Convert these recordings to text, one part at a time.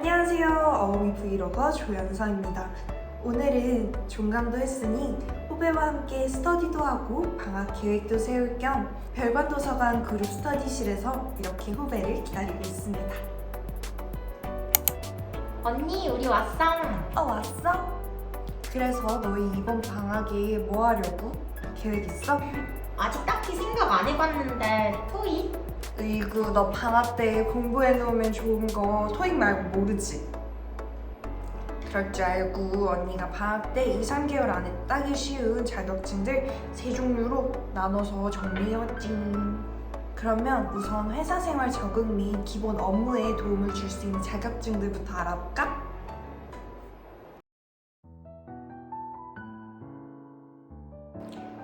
안녕하세요. 어우미 브이로거 조연서입니다. 오늘은 종강도 했으니 후배와 함께 스터디도 하고 방학 계획도 세울 겸 별관도서관 그룹 스터디실에서 이렇게 후배를 기다리고 있습니다. 언니 우리 왔어. 어 왔어? 그래서 너희 이번 방학에 뭐 하려고? 계획 있어? 아직 딱히 생각 안 해봤는데 토익? 으이구 너 방학 때 공부해 놓으면 좋은 거 토익 말고 모르지? 그럴 줄 알고 언니가 방학 때 2, 3개월 안에 따기 쉬운 자격증들 세 종류로 나눠서 정리해왔지 그러면 우선 회사 생활 적응 및 기본 업무에 도움을 줄 수 있는 자격증들부터 알아볼까?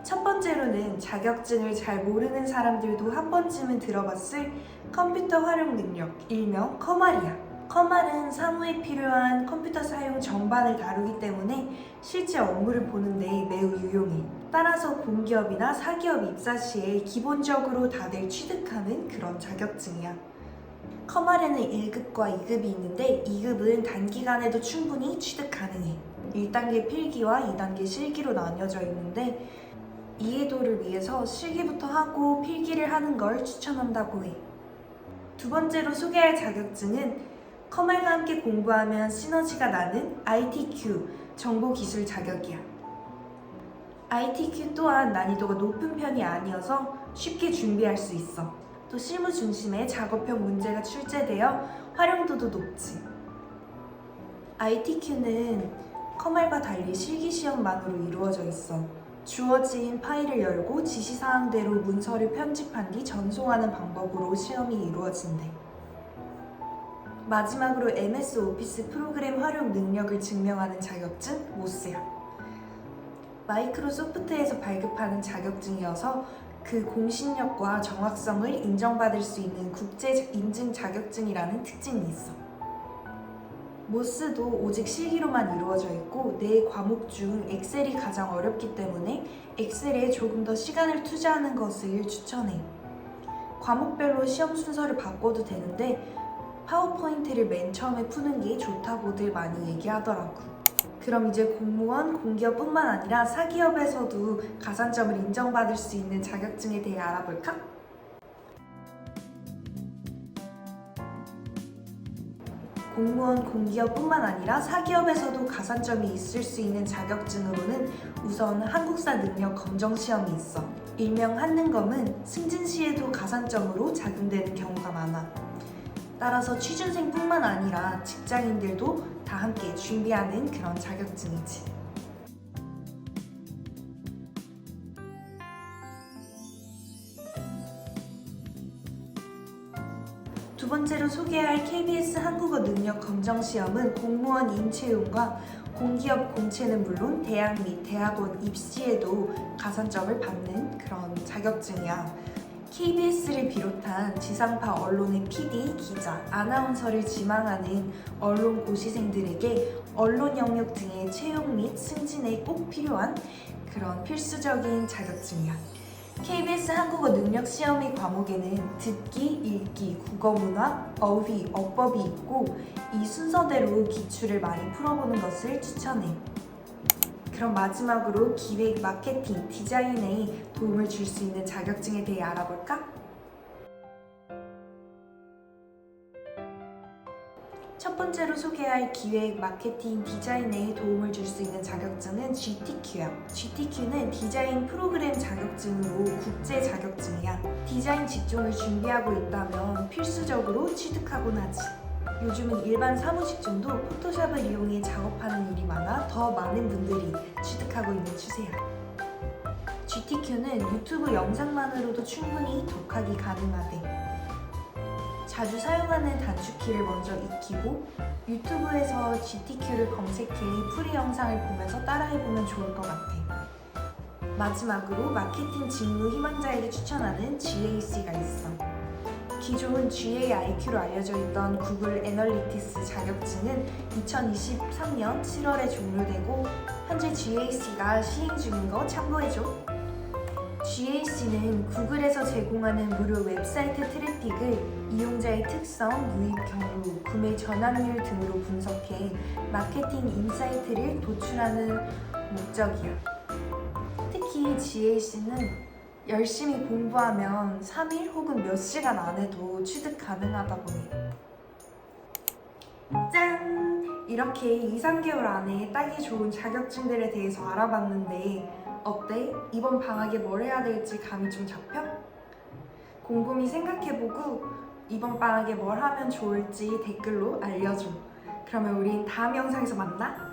첫 번째로는 자격증을 잘 모르는 사람들도 한 번쯤은 들어봤을 컴퓨터 활용 능력, 일명 커말이야. 커말은 사무에 필요한 컴퓨터 사용 전반을 다루기 때문에 실제 업무를 보는데 매우 유용해. 따라서 공기업이나 사기업 입사 시에 기본적으로 다들 취득하는 그런 자격증이야. 커말에는 1급과 2급이 있는데 2급은 단기간에도 충분히 취득 가능해. 1단계 필기와 2단계 실기로 나뉘어져 있는데 이해도를 위해서 실기부터 하고 필기를 하는 걸 추천한다고 해. 두 번째로 소개할 자격증은 커말과 함께 공부하면 시너지가 나는 ITQ, 정보기술 자격이야. ITQ 또한 난이도가 높은 편이 아니어서 쉽게 준비할 수 있어. 또 실무 중심의 작업형 문제가 출제되어 활용도도 높지. ITQ는 커말과 달리 실기 시험만으로 이루어져 있어. 주어진 파일을 열고 지시사항대로 문서를 편집한 뒤 전송하는 방법으로 시험이 이루어진대. 마지막으로 MS 오피스 프로그램 활용 능력을 증명하는 자격증 모스야. 마이크로소프트에서 발급하는 자격증이어서 그 공신력과 정확성을 인정받을 수 있는 국제 인증 자격증이라는 특징이 있어. 모스도 오직 실기로만 이루어져 있고 네 과목 중 엑셀이 가장 어렵기 때문에 엑셀에 조금 더 시간을 투자하는 것을 추천해. 과목별로 시험 순서를 바꿔도 되는데 파워포인트를 맨 처음에 푸는 게 좋다고들 많이 얘기하더라고. 그럼 이제 공무원, 공기업뿐만 아니라 사기업에서도 가산점을 인정받을 수 있는 자격증에 대해 알아볼까? 공무원, 공기업뿐만 아니라 사기업에서도 가산점이 있을 수 있는 자격증으로는 우선 한국사 능력 검정 시험이 있어. 일명 한능검은 승진 시에도 가산점으로 작용되는 경우가 많아. 따라서 취준생뿐만 아니라 직장인들도 다 함께 준비하는 그런 자격증이지. 두 번째로 소개할 KBS 한국어 능력 검정 시험은 공무원 인채용과 공기업 공채는 물론 대학 및 대학원 입시에도 가산점을 받는 그런 자격증이야. KBS를 비롯한 지상파 언론의 PD, 기자, 아나운서를 지망하는 언론 고시생들에게 언론 영역 등의 채용 및 승진에 꼭 필요한 그런 필수적인 자격증이야. KBS 한국어 능력 시험의 과목에는 듣기, 읽기, 국어 문화, 어휘, 어법이 있고 이 순서대로 기출을 많이 풀어보는 것을 추천해. 그럼 마지막으로 기획, 마케팅, 디자인에 도움을 줄 수 있는 자격증에 대해 알아볼까? 번째로 소개할 기획, 마케팅, 디자인에 도움을 줄 수 있는 자격증은 GTQ야. GTQ는 디자인 프로그램 자격증으로 국제 자격증이야. 디자인 직종을 준비하고 있다면 필수적으로 취득하곤 하지. 요즘은 일반 사무직종도 포토샵을 이용해 작업하는 일이 많아 더 많은 분들이 취득하고 있는 추세야. GTQ는 유튜브 영상만으로도 충분히 독학이 가능하대. 자주 사용하는 단축키를 먼저 익히고 유튜브에서 GTQ를 검색해 풀이 영상을 보면서 따라해보면 좋을 것 같아. 마지막으로 마케팅 직무 희망자에게 추천하는 GAC가 있어. 기존 GAIQ로 알려져 있던 구글 애널리티스 자격증은 2023년 7월에 종료되고 현재 GAC가 시행 중인 거 참고해줘. GAC는 구글에서 제공하는 무료 웹사이트 트래픽을 이용자의 특성, 유입 경로, 구매 전환율 등으로 분석해 마케팅 인사이트를 도출하는 목적이야. 특히 GAC는 열심히 공부하면 3일 혹은 몇 시간 안에도 취득 가능하다고 해. 짠! 이렇게 2, 3개월 안에 따기 좋은 자격증들에 대해서 알아봤는데 어때? 이번 방학에 뭘 해야 될지 감이 좀 잡혀? 곰곰이 생각해보고 이번 방학에 뭘 하면 좋을지 댓글로 알려줘. 그러면 우린 다음 영상에서 만나.